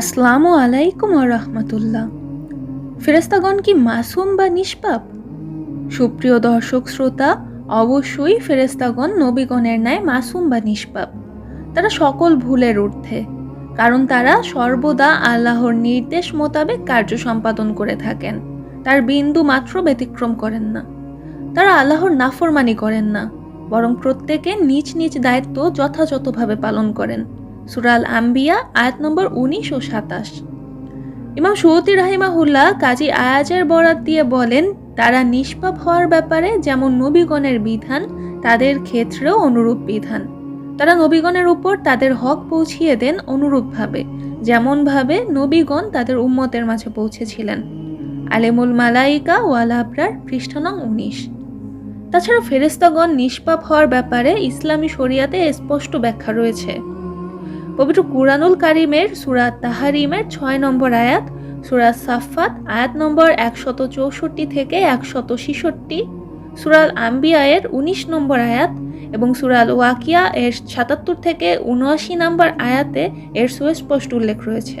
আসসালামু আলাইকুম রহমতুল্লাহ। ফেরেস্তাগণ কি মাসুম বা নিষ্পাপ? সুপ্রিয় দর্শক শ্রোতা, অবশ্যই ফেরেস্তাগণ নবীগণের ন্যায় মাসুম বা নিষ্পাপ। তারা সকল ভুলের ঊর্ধ্বে, কারণ তারা সর্বদা আল্লাহর নির্দেশ মোতাবেক কার্য সম্পাদন করে থাকেন। তার বিন্দু মাত্র ব্যতিক্রম করেন না। তারা আল্লাহর নাফরমানি করেন না, বরং প্রত্যেকে নিজ নিজ দায়িত্ব যথাযথভাবে পালন করেন। সুরাল আম্বিয়া, আয়াত নম্বর উনিশ ও সাতাশ। ইমাম সৌতি রাহিমাহুল্লাহ কাজী আয়াজের বরাত দিয়ে বলেন, তারা নিষ্পাপ হওয়ার ব্যাপারে যেমন নবীগণের বিধান, তাদের ক্ষেত্রেও অনুরূপ বিধান। তারা নবীগণের উপর তাদের হক পৌঁছিয়ে দেন অনুরূপভাবে, যেমনভাবে নবীগণ তাদের উম্মতের মাঝে পৌঁছেছিলেন। আলেমুল মালাইকা ওয়াল আবরার পৃষ্ঠানং উনিশ। তাছাড়া ফেরেস্তাগণ নিষ্পাপ হওয়ার ব্যাপারে ইসলামী শরিয়াতে স্পষ্ট ব্যাখ্যা রয়েছে। পবিত্র কুরানুল কারিমের সুরা তাহারিমের ছয় নম্বর আয়াত, সুরা সাফাত আয়াত নম্বর একশত চৌষট্টি থেকে একশত ছিষট্টি, সুরাল আম্বিয়ায়ের উনিশ নম্বর আয়াত এবং সুরাল ওয়াকিয়া এর সাতাত্তর থেকে উনআশি নম্বর আয়াতে এর সুস্পষ্ট উল্লেখ রয়েছে।